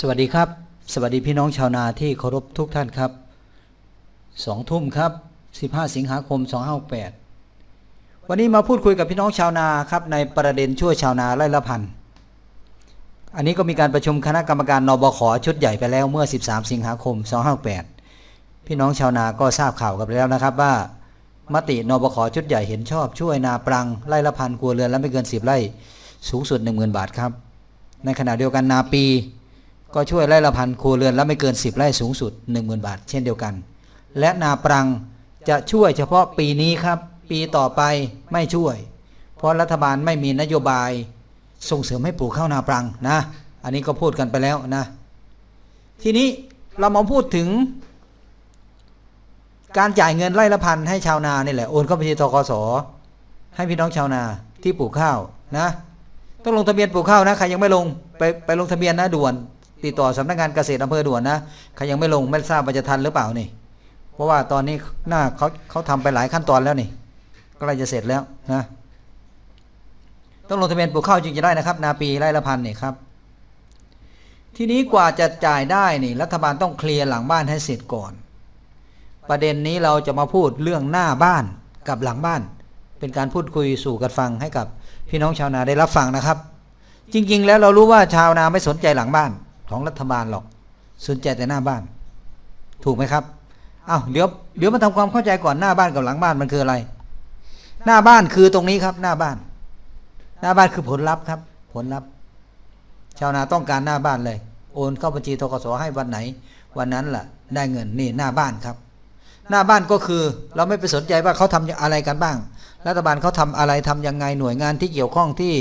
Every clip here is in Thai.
สวัสดีครับ สวัสดีพี่น้องชาวนาที่เคารพทุกท่านครับสองทุ่มครับ 15 สิงหาคม 2568 วันนี้มาพูดคุยกับพี่น้องชาวนาครับในประเด็นช่วยชาวนาไร่ละพัน อันนี้ก็มีการประชุมคณะกรรมการนบขชุดใหญ่ไปแล้วเมื่อ 13 สิงหาคม 2568 พี่น้องชาวนาก็ทราบข่าวกันไปแล้วนะครับว่ามตินบขชุดใหญ่เห็นชอบช่วยนาปรังไร่ละพันครัวเรือนและไม่เกิน 10 ไร่สูงสุด 10,000 บาทครับ ในขณะเดียวกันนาปี ก็ช่วยไร่ละพันครัวเรือนและไม่เกิน 10 ไร่สูงสุด 10,000 บาท เช่นเดียวกัน และนาปรังจะช่วยเฉพาะปีนี้ครับ ปีต่อไปไม่ช่วย เพราะรัฐบาลไม่มีนโยบายส่งเสริมให้ปลูกข้าวนาปรังนะ อันนี้ก็พูดกันไปแล้วนะ ทีนี้เรามาพูดถึง การจ่ายเงินไร่ละพันให้ชาวนานี่แหละโอนเข้าบัญชีทกสให้พี่น้องชาวนาที่ปลูกข้าวนะ ต้องลงทะเบียนปลูกข้าวนะใครยังไม่ลงไปไปลงทะเบียนนะด่วน ติดต่อสำนักงานเกษตรอำเภอด่วนนะใครยังไม่ลงไม่ทราบว่าจะทันหรือเปล่านี่ เพราะว่าตอนนี้หน้าเขาเขาทำไปหลายขั้นตอนแล้วนี่ก็ใกล้จะเสร็จแล้วนะต้องลงทะเบียนปลูกข้าวจึงจะได้นะครับ นาปีไร่ละพันนี่ครับ ทีนี้กว่าจะจ่ายได้นี่ รัฐบาลต้องเคลียร์หลังบ้านให้เสร็จก่อน ประเด็นนี้เราจะมาพูดเรื่องหน้าบ้านกับหลังบ้าน เป็นการพูดคุยสู่กันฟังให้กับพี่น้องชาวนาได้รับฟังนะครับ จริง ๆ แล้วเรารู้ว่าชาวนาไม่สนใจหลังบ้าน ของรัฐบาลหรอก สนใจแต่หน้าบ้าน ถูกไหมครับอ้าวเดี๋ยวเดี๋ยวมาทำความเข้าใจก่อนหน้าบ้านกับหลังบ้านมันคืออะไร หน้าบ้านคือตรงนี้ครับ หน้าบ้าน หน้าบ้านคือผลลัพธ์ครับ ผลลัพธ์ ชาวนาต้องการหน้าบ้านเลย โอนเข้าบัญชีทกสให้วันไหน วันนั้นล่ะ ได้เงินนี่หน้าบ้านครับ หน้าบ้านก็คือ เราไม่ไปสนใจว่าเขาทำอะไรกันบ้าง รัฐบาลเขาทำอะไรทำยังไงหน่วยงานที่เกี่ยวข้องที่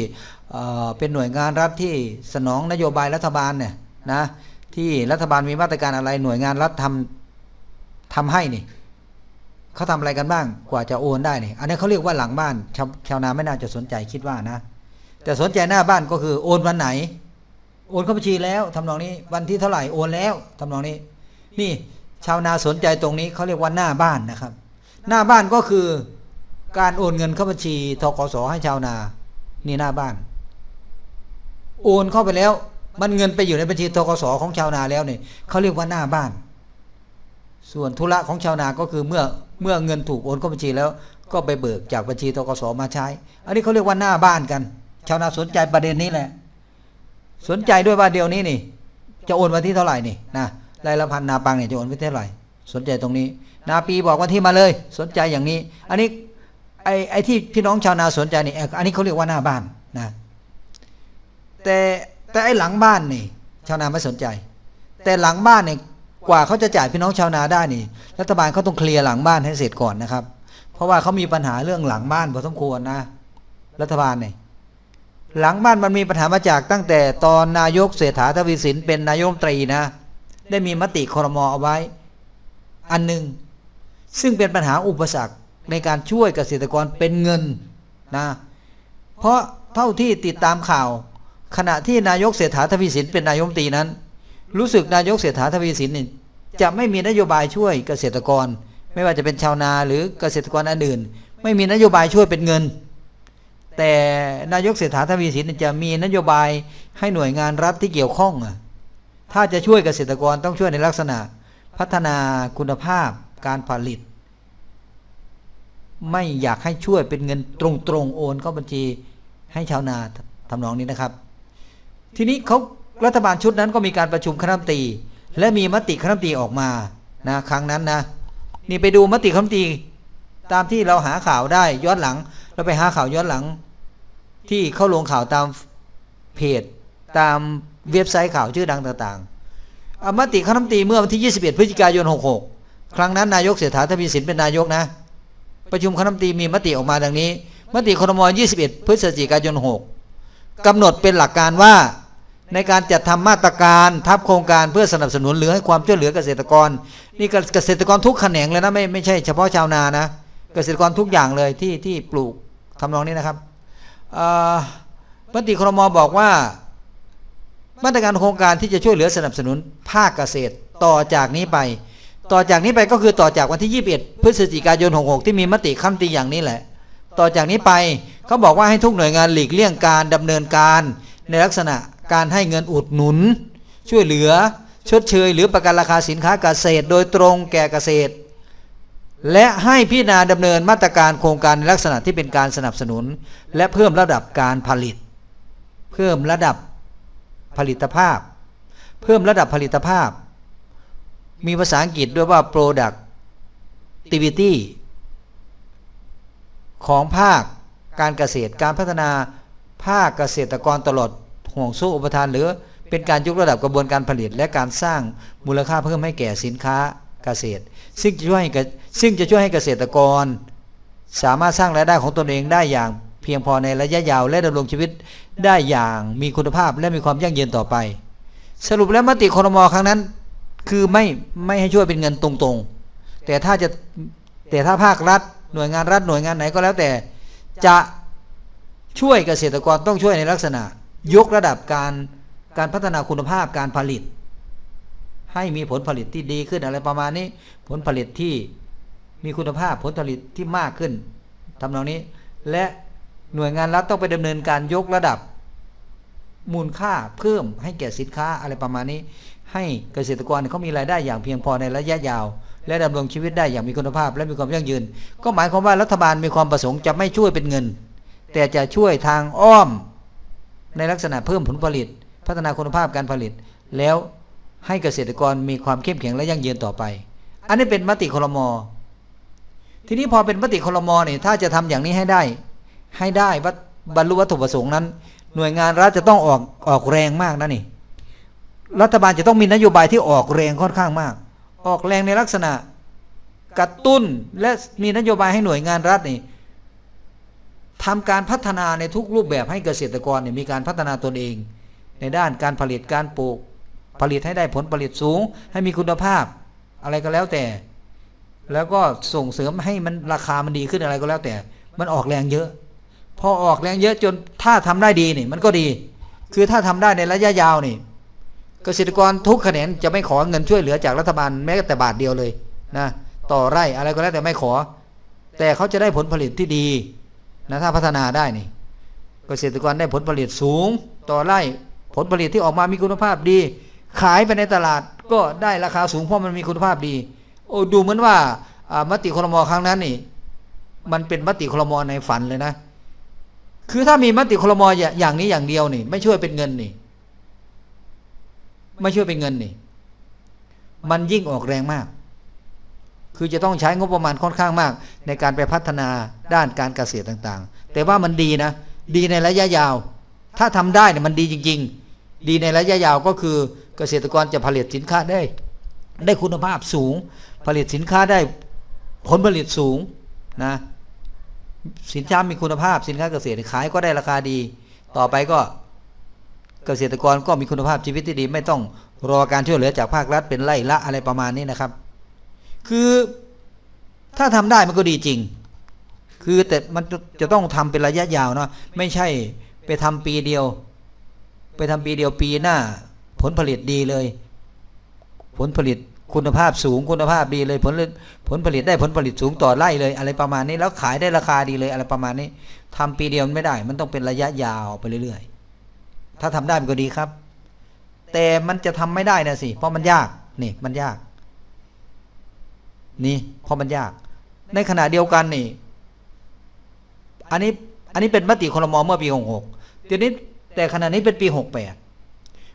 เเป็นหน่วยงานรัฐที่สนองนโยบายรัฐบาลเนี่ย นะที่รัฐบาลมีมาตรการอะไรหน่วยงานรัฐทำทำให้นี่เขาทำอะไรกันบ้างกว่าจะโอนได้นี่อันนี้เขาเรียกว่าหลังบ้านชาวชาวนาไม่น่าจะสนใจคิดว่านะ แต่สนใจหน้าบ้านก็คือโอนวันไหน โอนเข้าบัญชีแล้วทำนองนี้วันที่เท่าไหร่โอนแล้วทำนองนี้ นี่ชาวนาสนใจตรงนี้เขาเรียกว่าหน้าบ้านนะครับ หน้าบ้านก็คือการโอนเงินเข้าบัญชีทกสให้ชาวนา นี่หน้าบ้าน โอนเข้าไปแล้ว มันเงินไปอยู่ในบัญชีทกสของชาวนาแล้วเนี่ยเขาเรียกว่าหน้าบ้าน ส่วนธุระของชาวนาก็คือเมื่อเมื่อเงินถูกโอนเข้าบัญชีแล้ว ก็ไปเบิกจากบัญชีทกสมาใช้ อันนี้เขาเรียกว่าหน้าบ้านกัน ชาวนาสนใจประเด็นนี้แหละ สนใจด้วยว่าเดียวนี้นี่ จะโอนวันที่เท่าไหร่นี่นะรายละพันนาปังเนี่ยจะโอนวันที่เท่าไหร่ สนใจตรงนี้ นาปีบอกวันที่มาเลย สนใจอย่างนี้ อันนี้ไอ้ไอ้ที่พี่น้องชาวนาสนใจนี่อันนี้เขาเรียกว่าหน้าบ้านนะ แต่ แต่ไอ้หลังบ้านนี่ ชาวนาไม่สนใจ แต่หลังบ้านเนี่ยกว่าเขาจะจ่ายพี่น้องชาวนาได้นี่ รัฐบาลเขาต้องเคลียร์หลังบ้านให้เสร็จก่อนนะครับ เพราะว่าเขามีปัญหาเรื่องหลังบ้านพอสมควรนะ รัฐบาลเนี่ยหลังบ้านมันมีปัญหามาจากตั้งแต่ตอนนายกเศรษฐาทวีสินเป็นนายกรัฐมนตรีนะ ได้มีมติครมอเอาไว้ อันหนึ่งซึ่งเป็นปัญหาอุปสรรคในการช่วยเกษตรกรเป็นเงินนะ เพราะเท่าที่ติดตามข่าว ขณะที่นายกเศรษฐาทวีสินเป็นนายกรมตรีนั้น รู้สึกนายกเศรษฐาทวีสินนี่จะไม่มีนโยบายช่วยเกษตรกร ไม่ว่าจะเป็นชาวนาหรือเกษตรกรอันอื่น ไม่มีนโยบายช่วยเป็นเงิน แต่นายกเศรษฐาทวีสินจะมีนโยบายให้หน่วยงานรัฐที่เกี่ยวข้อง ถ้าจะช่วยเกษตรกรต้องช่วยในลักษณะ พัฒนาคุณภาพการผลิต ไม่อยากให้ช่วยเป็นเงินตรงๆโอนเข้าบัญชีให้ชาวนาทำนองนี้นะครับ ทีนี้เขารัฐบาลชุดนั้นก็มีการประชุมคณะรัฐมนตรี และมีมติคณะรัฐมนตรีออกมานะครั้งนั้นนะ นี่ไปดูมติคณะรัฐมนตรี ตามที่เราหาข่าวได้ย้อนหลัง เราไปหาข่าวย้อนหลัง ที่เข้าลงข่าวตามเพจตามเว็บไซต์ข่าวชื่อดังต่างๆอามติคณะรัฐมนตรีเมื่อวันที่ 21 พฤศจิกายน 66 ครั้งนั้นนายกเศรษฐาทวีสินเป็นนายกนะ ประชุมคณะรัฐมนตรีมีมติออกมาดังนี้ มติครม21 พฤศจิกายน 6กำหนดเป็นหลักการว่า ในการจัดทำมาตรการทับโครงการเพื่อสนับสนุนหรือให้ความช่วยเหลือเกษตรกร นี่เกษตรกรทุกแขนงเลยนะไม่ไม่ใช่เฉพาะชาวนานะเกษตรกรทุกอย่างเลยที่ที่ปลูกทำนองนี้นะครับมติครมบอกว่า มาตรการโครงการที่จะช่วยเหลือสนับสนุนภาคเกษตรต่อจากนี้ไป ต่อจากนี้ไปก็คือต่อจากวันที่ 21 พฤศจิกายน 66 ที่มีมติคำตีอย่างนี้แหละ ต่อจากนี้ไปเขาบอกว่าให้ทุกหน่วยงานหลีกเลี่ยงการดำเนินการในลักษณะ การให้เงินอุดหนุน ช่วยเหลือชดเชย หรือประกันราคาสินค้าเกษตร โดยตรงแก่เกษตร และให้พิจารณาดำเนินมาตรการโครงการในลักษณะที่เป็นการสนับสนุน และเพิ่มระดับการผลิต เพิ่มระดับผลิตภาพ เพิ่มระดับผลิตภาพ มีภาษาอังกฤษด้วยว่า productivity ของภาคการเกษตรการพัฒนาภาคเกษตรกรตลอด ห่วงโซ่อุปทาน หรือเป็นการยกระดับกระบวนการผลิต และการสร้างมูลค่าเพิ่มให้แก่สินค้าเกษตร ซึ่งจะช่วยให้เกซึ่งจะช่วยให้เกษตรกร สามารถสร้างรายได้ของตนเองได้อย่างเพียงพอในระยะยาวและดำรงชีวิตได้อย่างมีคุณภาพและมีความยั่งยืนต่อไป สรุปแล้วมติครมอครั้งนั้น คือไม่ไม่ให้ช่วยเป็นเงินตรงๆ แต่ถ้าจะแต่ถ้าภาครัฐหน่วยงานรัฐหน่วยงานไหนก็แล้วแต่จะช่วยเกษตรกรต้องช่วยในลักษณะ ยกระดับการการพัฒนาคุณภาพการผลิต ให้มีผลผลิตที่ดีขึ้นอะไรประมาณนี้ ผลผลิตที่มีคุณภาพผลผลิตที่มากขึ้นทำนองนี้ และหน่วยงานรัฐต้องไปดำเนินการยกระดับ มูลค่าเพิ่มให้แก่สินค้าอะไรประมาณนี้ ให้เกษตรกรเขามีรายได้อย่างเพียงพอในระยะยาว และดำรงชีวิตได้อย่างมีคุณภาพ และมีความยั่งยืน ก็หมายความว่ารัฐบาลมีความประสงค์จะไม่ช่วยเป็นเงิน แต่จะช่วยทางอ้อม ในลักษณะเพิ่มผลผลิต พัฒนาคุณภาพการผลิต แล้วให้เกษตรกรมีความเข้มแข็งและยั่งยืนต่อไป อันนี้เป็นมติคลมทีนี้พอเป็นมติคลมเนี่ยถ้าจะทำอย่างนี้ให้ได้ ให้ได้วัดบรรลุวัตถุประสงค์นั้น หน่วยงานรัฐจะต้องออกออกแรงมากนะนี่ รัฐบาลจะต้องมีนโยบายที่ออกแรงค่อนข้างมาก ออกแรงในลักษณะกระตุ้นและมีนโยบายให้หน่วยงานรัฐนี่ ทำการพัฒนาในทุกรูปแบบให้เกษตรกรเนี่ยมีการพัฒนาตนเอง ในด้านการผลิตการปลูก ผลิตให้ได้ผลผลิตสูง ให้มีคุณภาพ อะไรก็แล้วแต่ แล้วก็ส่งเสริมให้มันราคามันดีขึ้นอะไรก็แล้วแต่ มันออกแรงเยอะ พอออกแรงเยอะจนถ้าทำได้ดีนี่มันก็ดี คือถ้าทำได้ในระยะยาวนี่เกษตรกรทุกแขนงจะไม่ขอเงินช่วยเหลือจากรัฐบาลแม้แต่บาทเดียวเลยนะต่อไร่อะไรก็แล้วแต่ไม่ขอ แต่เขาจะได้ผลผลิตที่ดี นะถ้าพัฒนาได้นี่ เกษตรกรได้ผลผลิตสูง ต่อไร่ผลผลิตที่ออกมามีคุณภาพดี ขายไปในตลาดก็ได้ราคาสูงเพราะมันมีคุณภาพดี โอ้ดูเหมือนว่ามติครมอครั้งนั้นนี่ มันเป็นมติครมอในฝันเลยนะ คือถ้ามีมติครมออย่างนี้อย่างเดียวนี่ ไม่ช่วยเป็นเงินนี่ ไม่ช่วยเป็นเงินนี่ มันยิ่งออกแรงมาก คือจะต้องใช้งบประมาณค่อนข้างมาก ในการไปพัฒนาด้านการเกษตรต่างๆ แต่ว่ามันดีนะ ดีในระยะยาว ถ้าทำได้เนี่ยมันดีจริง ๆ ดีในระยะยาวก็คือเกษตรกรจะผลิตสินค้าได้ ได้คุณภาพสูง ผลิตสินค้าได้ผลผลิตสูงนะสินค้ามีคุณภาพสินค้าเกษตรขายก็ได้ราคาดี ต่อไปก็เกษตรกรก็มีคุณภาพชีวิตที่ดี ไม่ต้องรอการช่วยเหลือจากภาครัฐเป็นไล่ละอะไรประมาณนี้นะครับ คือถ้าทำได้มันก็ดีจริง คือแต่มันจะต้องทำเป็นระยะยาวเนาะไม่ใช่ไปทำปีเดียว ไปทำปีเดียวปีหน้า ผลผลิตดีเลย ผลผลิตคุณภาพสูงคุณภาพดีเลยผลผลผลิตได้ผลผลิตสูงต่อไร่เลย อะไรประมาณนี้แล้วขายได้ราคาดีเลย อะไรประมาณนี้ทำปีเดียวมันไม่ได้ มันต้องเป็นระยะยาวไปเรื่อยๆ ถ้าทำได้มันก็ดีครับ แต่มันจะทำไม่ได้นะสิเพราะมันยากนี่มันยาก นี่เพราะมันยาก ในขณะเดียวกันนี่ อันนี้อันนี้เป็นมติครมอเมื่อปีหกหกทีนี้แต่ขณะนี้เป็นปีหกแปด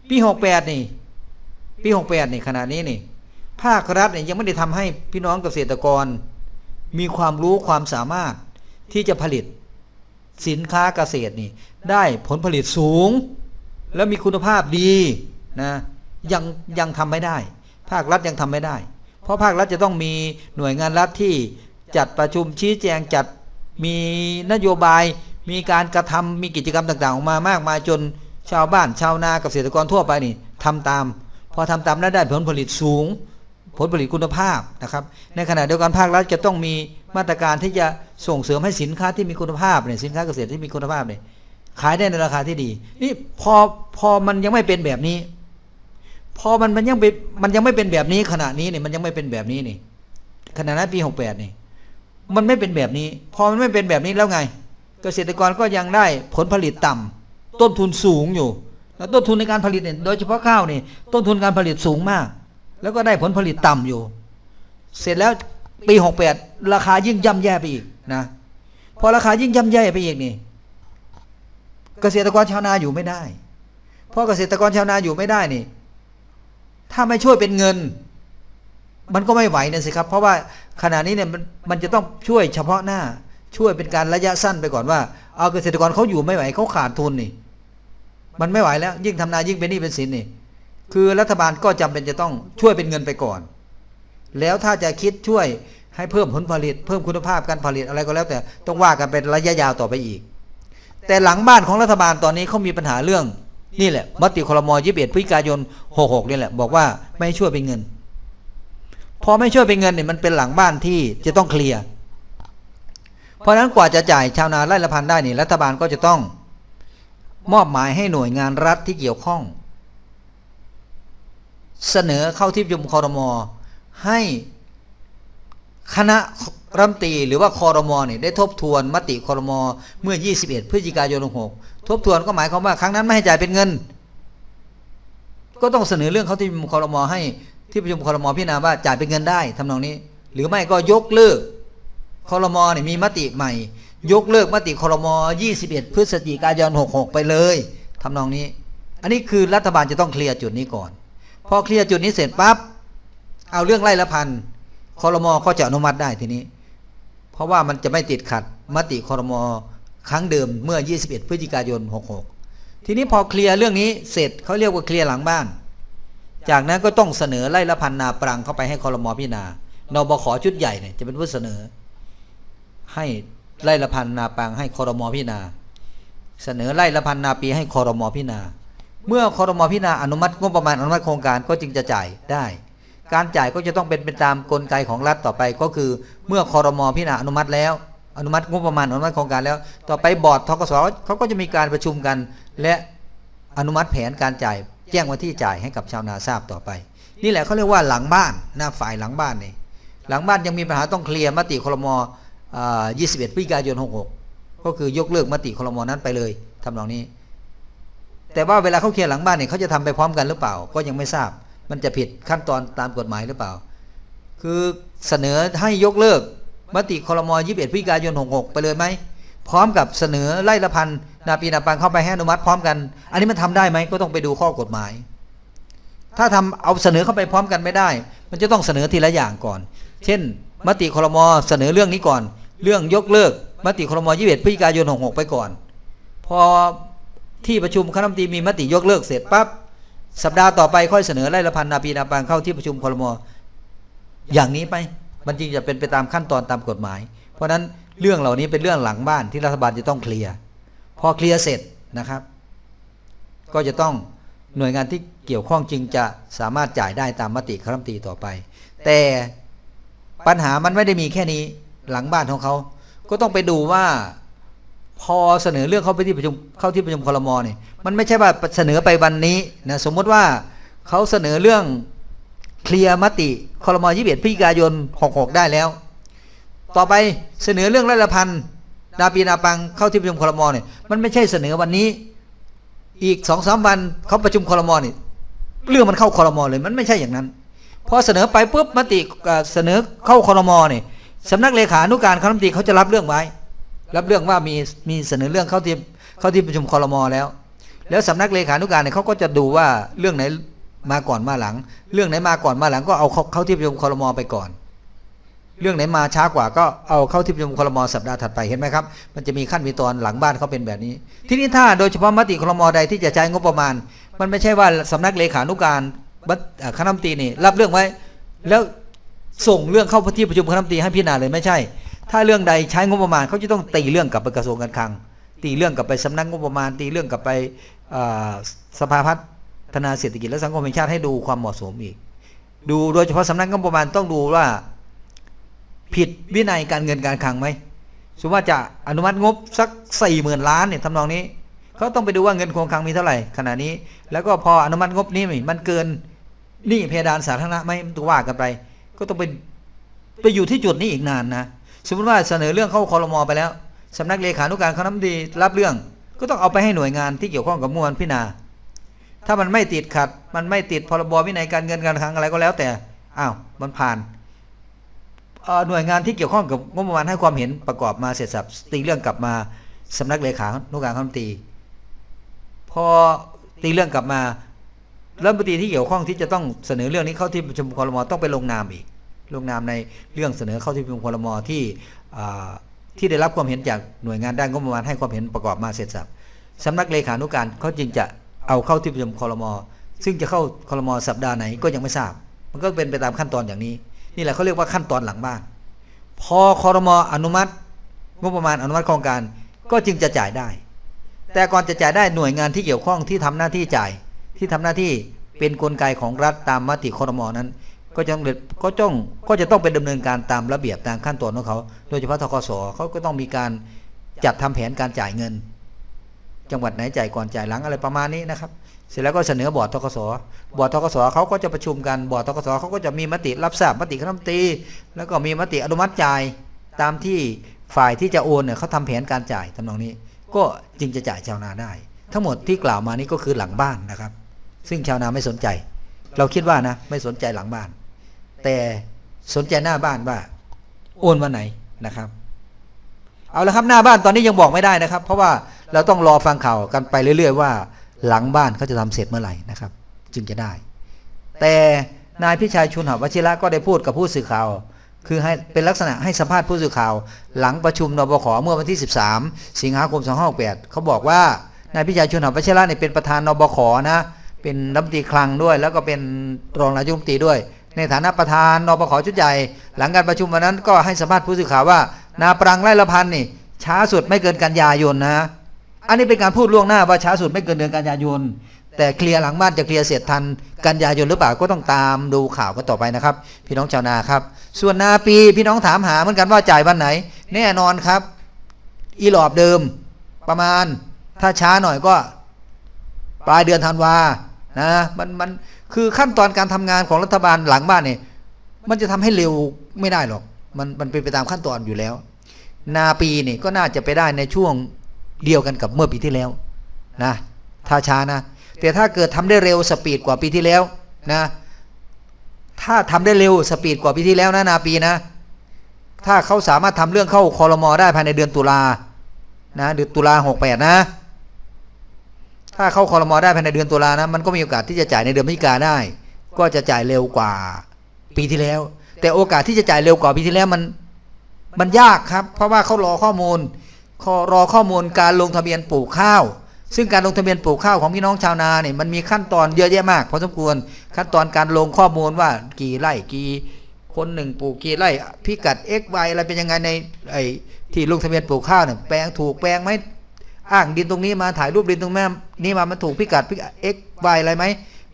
ปีหกแปดนี่ ปีหกแปดนี่ขณะนี้นี่ ภาครัฐเนี่ยยังไม่ได้ทำให้พี่น้องเกษตรกร มีความรู้ความสามารถที่จะผลิตสินค้าเกษตรนี่ ได้ผลผลิตสูง แล้วมีคุณภาพดีนะยังยังทำไม่ได้ ภาครัฐยังทำไม่ได้ ราะภาครัฐจะต้องมีหน่วยงานรัฐที่จัดประชุมชี้แจงจัดมีนโยบายมีการกระทำมีกิจกรรมต่างๆออกมามากมายจนชาวบ้านชาวนาเกษตรกรทั่วไปนี่ทำตาม พอทำตามแล้วได้ผลผลิตสูง ผลผลิตคุณภาพนะครับ ในขณะเดียวกันภาครัฐจะต้องมีมาตรการที่จะส่งเสริมให้สินค้าที่มีคุณภาพเนี่ยสินค้าเกษตรที่มีคุณภาพเนี่ยขายได้ในราคาที่ดี นี่พอพอมันยังไม่เป็นแบบนี้ พอมันมันยังเป็นมันยังไม่เป็นแบบนี้ขณะนี้เนี่ยมันยังไม่เป็นแบบนี้นี่ขณะนั้นปีหกแปดนี่มันไม่เป็นแบบนี้ พอมันไม่เป็นแบบนี้แล้วไง เกษตรกรก็ยังได้ผลผลิตต่ำต้นทุนสูงอยู่แล้วต้นทุนในการผลิตเนี่ยโดยเฉพาะข้าวนี่ต้นทุนการผลิตสูงมาก แล้วก็ได้ผลผลิตต่ำอยู่ เสร็จแล้วปีหกแปดราคายิ่งย่ำแย่ไปอีกนะพอราคายิ่งย่ำแย่ไปอีกนี่ เกษตรกรชาวนาอยู่ไม่ได้พราะเกษตรกรชาวนาอยู่ไม่ได้นี่ ถ้าไม่ช่วยเป็นเงิน มันก็ไม่ไหวนะสิครับ เพราะว่าขณะนี้เนี่ยมันมันจะต้องช่วยเฉพาะหน้า ช่วยเป็นการระยะสั้นไปก่อนว่า เอาเกษตรกรเขาอยู่ไม่ไหวเขาขาดทุนนี่ มันไม่ไหวแล้ว ยิ่งทำนายิ่งเป็นหนี้เป็นสินนี่ คือรัฐบาลก็จำเป็นจะต้องช่วยเป็นเงินไปก่อน แล้วถ้าจะคิดช่วยให้เพิ่มผลผลิต เพิ่มคุณภาพการผลิตอะไรก็แล้ว แต่ต้องว่ากันเป็นระยะยาวต่อไปอีก แต่หลังบ้านของรัฐบาลตอนนี้เขามีปัญหาเรื่อง นี่แหละมติคลมอ21พฤศจิกายน66นี่แหละบอกว่าไม่ช่วยเป็นเงิน พอไม่ช่วยเป็นเงินเนี่ยมันเป็นหลังบ้านที่จะต้องเคลียร์เพราะฉะนั้นกว่าจะจ่ายชาวนาไร่ละพันได้นี่รัฐบาลก็จะต้อง มอบหมายให้หน่วยงานรัฐที่เกี่ยวข้อง เสนอเข้าที่ประชุมคอรมอให้คณะรัฐมนตรีหรือว่าคอรมอเนี่ยได้ทบทวนมติคอรมอเมื่อ 21 พฤศจิกายน66 ทบทวนก็หมายความว่าครั้งนั้นไม่ให้จ่ายเป็นเงิน ก็ต้องเสนอเรื่องเขาที่ประชุมคอรมอให้ที่ประชุมคอรมอพิจารณาว่าจ่ายเป็นเงินได้ทำนองนี้ หรือไม่ก็ยกเลิกคอรมอเนี่ยมีมติใหม่ ยกเลิกมติคอรมอ21 พฤศจิกายน 66 ไปเลยทำนองนี้ อันนี้คือรัฐบาลจะต้องเคลียร์จุดนี้ก่อน พอเคลียร์จุดนี้เสร็จปั๊บเอาเรื่องไล่ละพันคอรมอก็จะอนุมัติได้ทีนี้ เพราะว่ามันจะไม่ติดขัดมติคอรมอ ครั้งเดิมเมื่อ 21 พฤศจิกายน 66 ทีนี้พอเคลียร์เรื่องนี้เสร็จเขาเรียกว่าเคลียร์หลังบ้าน จากนั้นก็ต้องเสนอไล่ละพันนาปรังเข้าไปให้คอรมอพิจารณานบขชุดใหญ่เนี่ยจะเป็นผู้เสนอ ให้ไล่ละพันนาปรังให้คอรมอพิจารณา เสนอไล่ละพันนาปีให้คอรมอพิจารณา เมื่อคอรมอพิจารณาอนุมัติงบประมาณอนุมัติโครงการก็จึงจะจ่ายได้ การจ่ายก็จะต้องเป็นไปตามกลไกของรัฐต่อไปก็คือ เมื่อคอรมอพิจารณาอนุมัติแล้ว อนุมัติงบประมาณอนุมัติโครงการแล้ว ต่อไปบอร์ดทกสเขาก็จะมีการประชุมกัน และอนุมัติแผนการจ่าย แจ้งวันที่จ่ายให้กับชาวนาทราบต่อไป นี่แหละเขาเรียกว่าหลังบ้านหน้าฝ่ายหลังบ้านนี่หลังบ้านยังมีปัญหาต้องเคลียร์มติคอรมอ21พฤศจิกายน 66 ก็คือยกเลิกมติคอรมอนั้นไปเลยทำนองนี้ แต่ว่าเวลาเขาเคลียร์หลังบ้านเนี่ยเขาจะทำไปพร้อมกันหรือเปล่า ก็ยังไม่ทราบ มันจะผิดขั้นตอนตามกฎหมายหรือเปล่า คือเสนอให้ยกเลิก มติคอรมอ21พฤศจิกายน 66 ไปเลยไหม พร้อมกับเสนอไล่ละพันนาปีนาปังเข้าไปให้อนุมัติพร้อมกัน อันนี้มันทำได้ไหมก็ต้องไปดูข้อกฎหมาย ถ้าทำเอาเสนอเข้าไปพร้อมกันไม่ได้ มันจะต้องเสนอทีละอย่างก่อน เช่น มติคอรมอเสนอเรื่องนี้ก่อน เรื่องยกเลิก มติคอรมอ21พฤศจิกายน 66 ไปก่อน พอที่ประชุมคณะรัฐมนตรีมีมติยกเลิกเสร็จปั๊บสัปดาห์ต่อไปค่อยเสนอไล่ละพันนาปีนาปังเข้าที่ประชุมคอรมออย่างนี้ไป มันจึงจะเป็นไปตามขั้นตอนตามกฎหมาย เพราะฉะนั้นเรื่องเหล่านี้เป็นเรื่องหลังบ้านที่รัฐบาลจะต้องเคลียร์พอเคลียร์เสร็จนะครับ ก็จะต้องหน่วยงานที่เกี่ยวข้องจึงจะสามารถจ่ายได้ตามมติคณะรัฐมนตรีต่อไป แต่ปัญหามันไม่ได้มีแค่นี้หลังบ้านของเขา ก็ต้องไปดูว่าพอเสนอเรื่องเข้าไปที่ประชุมเข้าที่ประชุมคอรมอเนี่ยมันไม่ใช่ว่าเสนอไปวันนี้นะสมมติว่าเขาเสนอเรื่อง เคลียร์มติคอรมอ21พฤศจิกายน66ได้แล้ว ต่อไปเสนอเรื่องรัฐพันธ์นาปีนาปังเข้าที่ประชุมคอรมอเนี่ยมันไม่ใช่เสนอวันนี้ อีกสองสามวันเขาประชุมคอรมอเนี่ยเรื่องมันเข้าคอรมอเลยมันไม่ใช่อย่างนั้นพอเสนอไปปุ๊บมติเสนอเข้าคอรมอเนี่ยสำนักเลขานุการคณะรัฐมนตรีเขาจะรับเรื่องไว้ รับเรื่องว่ามีมีเสนอเรื่องเข้าที่เข้าที่ประชุมคอรมอแล้ว แล้วสำนักเลขานุการเนี่ยเขาก็จะดูว่าเรื่องไหน มาก่อนมาหลัง เรื่องไหนมาก่อนมาหลังก็เอาเข้าที่ประชุมคอรมอไปก่อน เรื่องไหนมาช้ากว่าก็เอาเข้าที่ประชุมคอรมอสัปดาห์ถัดไปเห็นไหมครับ มันจะมีขั้นมีตอนหลังบ้านเขาเป็นแบบนี้ ที่นี้ถ้าโดยเฉพาะมติคอรมอใดที่จะใช้งบประมาณ มันไม่ใช่ว่าสำนักเลขานุการบัตเอ่อคณะรัฐมนตรีนี่รับเรื่องไว้ แล้วส่งเรื่องเข้าที่ประชุมคณะรัฐมนตรีให้พิจารณาเลยไม่ใช่ ถ้าเรื่องใดใช้งบประมาณเขาจะต้องตีเรื่องกลับไปกระทรวงการคลังตีเรื่องกลับไปสำนักงบประมาณ ตีเรื่องกลับไปสภาพัฒนาเศรษฐกิจและสังคมแห่งชาติให้ดูความเหมาะสมอีก ดูโดยเฉพาะสำนักงบประมาณต้องดูว่า ผิดวินัยการเงินการคลังไหมสมมติว่าจะอนุมัติงบสักสี่หมื่นล้านเนี่ยทำนองนี้เขาต้องไปดูว่าเงินคงคลังมีเท่าไหร่ขณะนี้ แล้วก็พออนุมัติงบนี้มันเกินนี่เพดานสาธารณะไหมมันตัวว่ากันไป ก็ต้องไปไปอยู่ที่จุดนี้อีกนานนะสมมติว่าเสนอเรื่องเข้าคอรมอไปแล้วสำนักเลขานุการคณะมนตรีรับเรื่อง ก็ต้องเอาไปให้หน่วยงานที่เกี่ยวข้องกับมวลพิจารณา ถ้ามันไม่ติดขัด มันไม่ติดพรบวินัยการเงินการคลังอะไรก็แล้วแต่อ้าวมันผ่านหน่วยงานที่เกี่ยวข้องกับงบประมาณให้ความเห็นประกอบมาเสร็จสับตีเรื่องกลับมาสำนักเลขานุการคณะรัฐมนตีพอตีเรื่องกลับมารัฐมนตรีที่เกี่ยวข้องที่จะต้องเสนอเรื่องนี้เข้าที่ประชุมครมต้องไปลงนามอีก ลงนามในเรื่องเสนอเข้าที่ประชุมครมที่ที่ได้รับความเห็นจากหน่วยงานด้านงบประมาณให้ความเห็นประกอบมาเสร็จสับสำนักเลขานุการเขาจึงจะ เอาเข้าที่ประชุมคอรมอซึ่งจะเข้าคอรมอสัปดาห์ไหนก็ยังไม่ทราบ มันก็เป็นไปตามขั้นตอนอย่างนี้ นี่แหละเขาเรียกว่าขั้นตอนหลังบ้าน พอคอรมออนุมัติงบประมาณอนุมัติโครงการก็จึงจะจ่ายได้ แต่ก่อนจะจ่ายได้หน่วยงานที่เกี่ยวข้องที่ทำหน้าที่จ่าย ที่ทำหน้าที่เป็นกลไกของรัฐตามมติคอรมอนั้น ก็จะต้องก็ต้องก็จะต้องเป็นดำเนินการตามระเบียบตามขั้นตอนของเขา โดยเฉพาะทกสเขาก็ต้องมีการจัดทำแผนการจ่ายเงิน จังหวัดไหนจ่ายก่อนจ่ายหลังอะไรประมาณนี้นะครับ เสร็จแล้วก็เสนอบอร์ดทกสบอร์ดทกสเขาก็จะประชุมกันบอร์ดทกสเขาก็จะมีมติรับทราบมติคณะมนตรีแล้วก็มีมติอนุมัติจ่ายตามที่ฝ่ายที่จะโอนเนี่ยเขาทำแผนการจ่ายทำนองนี้ ก็จึงจะจ่ายชาวนาได้ ทั้งหมดที่กล่าวมานี้ก็คือหลังบ้านนะครับ ซึ่งชาวนาไม่สนใจ เราคิดว่านะไม่สนใจหลังบ้าน แต่สนใจหน้าบ้านว่า โอนวันไหนนะครับ เอาละครับหน้าบ้านตอนนี้ยังบอกไม่ได้นะครับ เพราะว่า เราต้องรอฟังข่าวกันไปเรื่อย ๆ ว่า หลังบ้านเขาจะทำเสร็จเมื่อไหร่นะครับ จึงจะได้ แต่นายพิชัยชุนหวชิระก็ได้พูดกับผู้สื่อข่าว คือให้เป็นลักษณะให้สัมภาษณ์ผู้สื่อข่าว หลังประชุมนบขเมื่อวันที่ 13 สิงหาคม2568เขาบอกว่านายพิชัยชุนหวชิระเนี่ยเป็นประธานนบขนะเป็นรัฐมนตรีคลังด้วย แล้วก็เป็นรองนายกรัฐมนตรีด้วย ในฐานะประธานนบขชุดใหญ่หลังการประชุมวันนั้นก็ให้สัมภาษณ์ผู้สื่อข่าวว่า นาปรังไร่ละพันนี่ช้าสุดไม่เกินกันยายนนะ อันนี้เป็นการพูดล่วงหน้าว่าช้าสุดไม่เกินเดือนกันยายนแต่เคลียร์หลังบ้านจะเคลียร์เสร็จทันกันยายนหรือเปล่าก็ต้องตามดูข่าวกันต่อไปนะครับ พี่น้องชาวนาครับ ส่วนนาปีพี่น้องถามหาเหมือนกันว่าจ่ายวันไหน แน่นอนครับ อีหลอบเดิม ประมาณถ้าช้าหน่อยก็ ปลายเดือนธันวานะมันมันคือขั้นตอนการทำงานของรัฐบาลหลังบ้านเนี่ยมันจะทำให้เร็วไม่ได้หรอก มันมันเป็นไปตามขั้นตอนอยู่แล้ว นาปีนี่ก็น่าจะไปได้ในช่วง เดียวกันกับเมื่อปีที่แล้วนะถ้าช้านะ แต่ถ้าเกิดทำได้เร็วสปีดกว่าปีที่แล้วนะถ้าทำได้เร็วสปีดกว่าปีที่แล้วนะนาปีนะ ถ้าเขาสามารถทำเรื่องเข้าคอรมอได้ภายในเดือนตุลานะเดือนตุลาหกแปดนะ ถ้าเข้าคอรมอได้ภายในเดือนตุลานะมันก็มีโอกาสที่จะจ่ายในเดือนพฤศจิกาได้ ก็จะจ่ายเร็วกว่าปีที่แล้ว แต่โอกาสที่จะจ่ายเร็วกว่าปีที่แล้วมันมันยากครับ เพราะว่าเขารอข้อมูล รอข้อมูลการลงทะเบียนปลูกข้าว ซึ่งการลงทะเบียนปลูกข้าวของพี่น้องชาวนาเนี่ยมันมีขั้นตอนเยอะแยะมากพอสมควรขั้นตอนการลงข้อมูลว่ากี่ไร่กี่คนหนึ่งปลูกกี่ไร่พิกัด x y อะไรเป็นยังไงในไอ้ที่ลงทะเบียนปลูกข้าวเนี่ยแปลงถูกแปลงไหมอ้างดินตรงนี้มาถ่ายรูปดินตรงนี้นี่มามันถูกพิกัดพิกัด x y อะไรไหม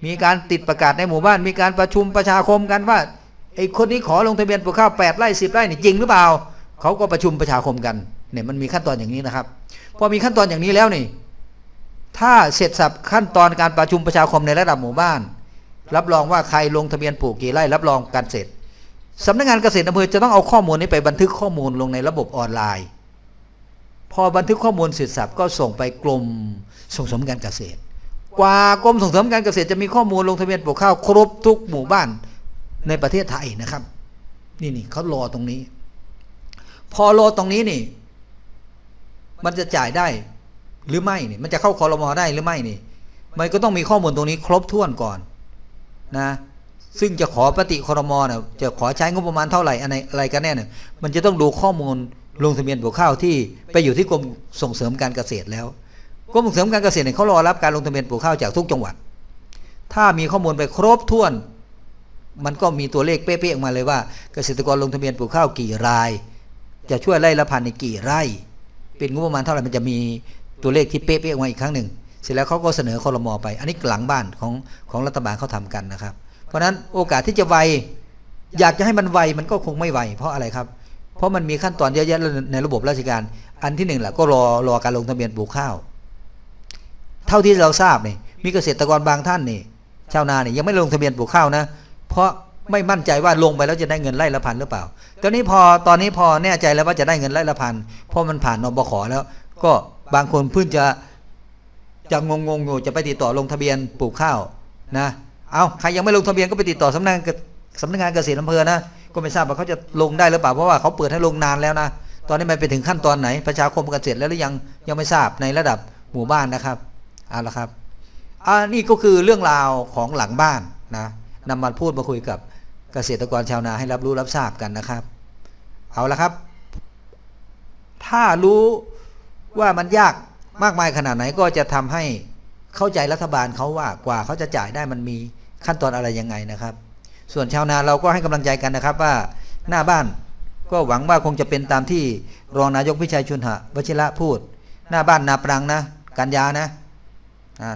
มีการติดประกาศในหมู่บ้าน มีการประชุมประชาคมกันว่าไอ้คนนี้ขอลงทะเบียนปลูกข้าว8ไร่10ไร่นี่จริงหรือเปล่าเขาก็ประชุมประชาคมกัน เนี่ยมันมีขั้นตอนอย่างนี้นะครับ พอมีขั้นตอนอย่างนี้แล้วนี่ ถ้าเสร็จสับขั้นตอนการประชุมประชาคมในระดับหมู่บ้าน รับรองว่าใครลงทะเบียนปลูกกี่ไร่รับรองการเสร็จสำนักงานเกษตรอำเภอจะต้องเอาข้อมูลนี้ไปบันทึกข้อมูลลงในระบบออนไลน์ พอบันทึกข้อมูลเสร็จสับก็ส่งไปกรมส่งเสริมการเกษตร กว่ากรมส่งเสริมการเกษตรจะมีข้อมูลลงทะเบียนปลูกข้าวครบทุกหมู่บ้านในประเทศไทยนะครับ นี่นี่เขารอตรงนี้ พอรอตรงนี้นี่ มันจะจ่ายได้หรือไม่นี่มันจะเข้าคอรมอได้หรือไม่นี่มันก็ต้องมีข้อมูลตรงนี้ครบถ้วนก่อนนะซึ่งจะขอปฏิคอรมอเนี่ยจะขอใช้งบประมาณเท่าไหร่อะไรอะไรกันแน่เนี่ยมันจะต้องดูข้อมูลลงทะเบียนปลูกข้าวที่ไปอยู่ที่กรมส่งเสริมการเกษตรแล้วกรมส่งเสริมการเกษตรเนี่ยเขารอรับการลงทะเบียนปลูกข้าวจากทุกจังหวัด ถ้ามีข้อมูลไปครบถ้วน มันก็มีตัวเลขเป๊ะๆออกมาเลยว่า เกษตรกรลงทะเบียนปลูกข้าวกี่ราย จะช่วยไร่ละพันในกี่ไร่ เป็นงบประมาณเท่าไหร่มันจะมีตัวเลขที่เป๊ะๆออกมาอีกครั้งหนึ่งเสร็จแล้วเขาก็เสนอคอรมอไป อันนี้หลังบ้านของของรัฐบาลเขาทำกันนะครับ เพราะฉะนั้นโอกาสที่จะไวอยากจะให้มันไวมันก็คงไม่ไวเพราะอะไรครับ เพราะมันมีขั้นตอนเยอะแยะในระบบราชการ อันที่หนึ่งแหละก็รอรอการลงทะเบียนปลูกข้าว เท่าที่เราทราบนี่มีเกษตรกรบางท่านนี่ชาวนาเนี่ยยังไม่ลงทะเบียนปลูกข้าวนะ เพราะ ไม่มั่นใจว่าลงไปแล้วจะได้เงินไร่ละพันหรือเปล่า ตอนนี้พอตอนนี้พอแน่ใจแล้วว่าจะได้เงินไร่ละพันเพราะมันผ่านนบขแล้ว ก็บางคนเพิ่งจะจะงงงอยู่จะไปติดต่อลงทะเบียนปลูกข้าวนะ เอาใครยังไม่ลงทะเบียนก็ไปติดต่อสำนักงานเกสำนักงานเกษตรอำเภอนะ ก็ไม่ทราบว่าเขาจะลงได้หรือเปล่าเพราะว่าเขาเปิดให้ลงนานแล้วนะ ตอนนี้มันไปถึงขั้นตอนไหน ประชาคมเกษตรแล้วหรือยังยังไม่ทราบในระดับหมู่บ้านนะครับเอาละครับอ่านี่ก็คือเรื่องราวของหลังบ้านนะนำมาพูดมาคุยกับ เกษตรกรชาวนาให้รับรู้รับทราบกันนะครับ เอาละครับ ถ้ารู้ว่ามันยากมากมายขนาดไหนก็จะทำให้เข้าใจรัฐบาลเขาว่ากว่าเขาจะจ่ายได้มันมีขั้นตอนอะไรยังไงนะครับ ส่วนชาวนาเราก็ให้กำลังใจกันนะครับว่าหน้าบ้านก็หวังว่าคงจะเป็นตามที่รองนายกพิชัยชุนหะวชิระพูด หน้าบ้านนาปรังนะกันยานะ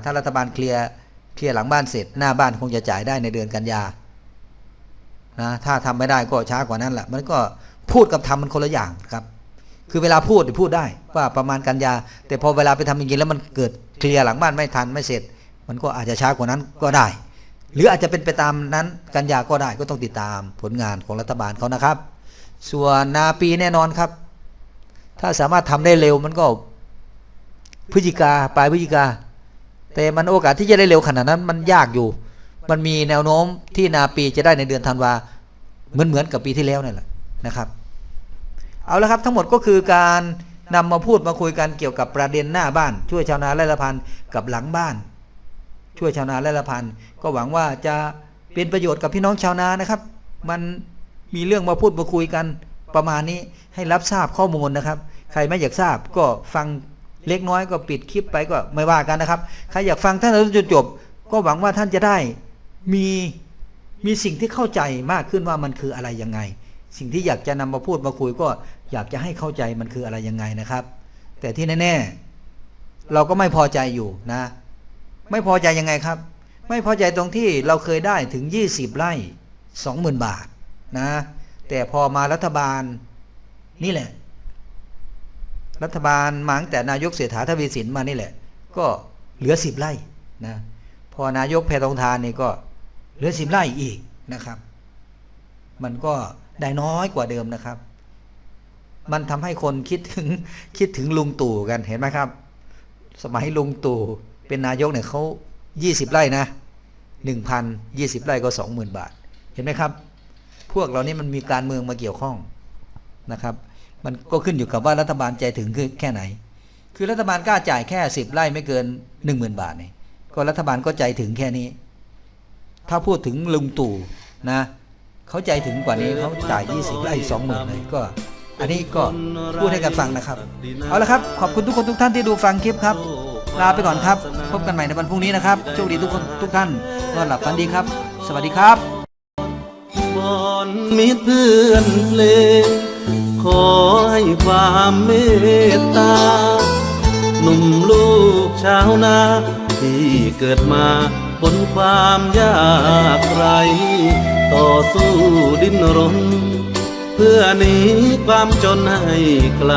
ถ้ารัฐบาลเคลียร์เคลียร์หลังบ้านเสร็จ หน้าบ้านคงจะจ่ายได้ในเดือนกันยา นะถ้าทำไม่ได้ก็ช้ากว่านั้นแหละมันก็พูดกับทำมันคนละอย่างครับ คือเวลาพูดพูดได้ว่าประมาณกันยา แต่พอเวลาไปทำจริงๆแล้วมันเกิดเคลียร์หลังบ้านไม่ทันไม่เสร็จ มันก็อาจจะช้ากว่านั้นก็ได้ หรืออาจจะเป็นไปตามนั้นกันยาก็ได้ก็ต้องติดตามผลงานของรัฐบาลเขานะครับ ส่วนนาปีแน่นอนครับ ถ้าสามารถทำได้เร็วมันก็พฤศจิกาปลายพฤศจิกาแต่มันโอกาสที่จะได้เร็วขนาดนั้นมันยากอยู่ มันมีแนวโน้มที่นาปีจะได้ในเดือนธันวาเหมือนเหมือนกับปีที่แล้วนั่แหละนะครับ เอาละครับทั้งหมดก็คือการนำมาพูดมาคุยกันเกี่ยวกับประเด็นหน้าบ้าน ช่วยชาวนาไร่ละพันกับหลังบ้าน ช่วยชาวนาไร่ละพันก็หวังว่าจะเป็นประโยชน์กับพี่น้องชาวนานะครับ มันมีเรื่องมาพูดมาคุยกันประมาณนี้ให้รับทราบข้อมูลนะครับ ใครไม่อยากทราบก็ฟังเล็กน้อยก็ปิดคลิปไปก็ไม่ว่ากันนะครับ ใครอยากฟังท่านจนจบ ก็หวังว่าท่านจะได้ มีมีสิ่งที่เข้าใจมากขึ้นว่ามันคืออะไรยังไง สิ่งที่อยากจะนำมาพูดมาคุยก็อยากจะให้เข้าใจมันคืออะไรยังไงนะครับ แต่ที่แน่ ๆ เราก็ไม่พอใจอยู่นะ ไม่พอใจยังไงครับ ไม่พอใจตรงที่เราเคยได้ถึง 20 ไร่ 20,000 บาทนะ แต่พอมารัฐบาลนี่แหละ รัฐบาลมาตั้งแต่นายกเศรษฐาทวีสินมานี่แหละ ก็เหลือ 10 ไร่นะพอนายกแพทองทานนี่ก็ เหลือ10ไร่อีกนะครับ มันก็ได้น้อยกว่าเดิมนะครับ มันทำให้คนคิดถึงคิดถึงลุงตู่กันเห็นไหมครับ สมัยลุงตู่เป็นนายกเนี่ยเขา20ไร่นะ1,000 20ไร่ก็20,000บาท เห็นไหมครับ พวกเรานี่มันมีการเมืองมาเกี่ยวข้องนะครับ มันก็ขึ้นอยู่กับว่ารัฐบาลใจถึงแค่ไหน คือรัฐบาลกล้าจ่ายแค่10ไร่ไม่เกิน10,000บาทเนี่ยก็รัฐบาลก็ใจถึงแค่นี้ ถ้าพูดถึงลุงตู่นะเขาใจถึงกว่านี้เขาจ่าย 20ไร่20,000เลยก็ อันนี้ก็พูดให้กันฟังนะครับ เอาละครับขอบคุณทุกคนทุกท่านที่ดูฟังคลิปครับ ลาไปก่อนครับ พบกันใหม่ในวันพรุ่งนี้นะครับโชคดีทุกคนทุกท่านนอนหลับฝันดีครับ สวัสดีครับบอนมิตรเพื่อนเลขอให้ความเมตตาหนุ่มลูกชาวนาที่เกิดมา บนความยากไร ต่อสู้ดิ้นรน เพื่อหนีความจนให้ไกล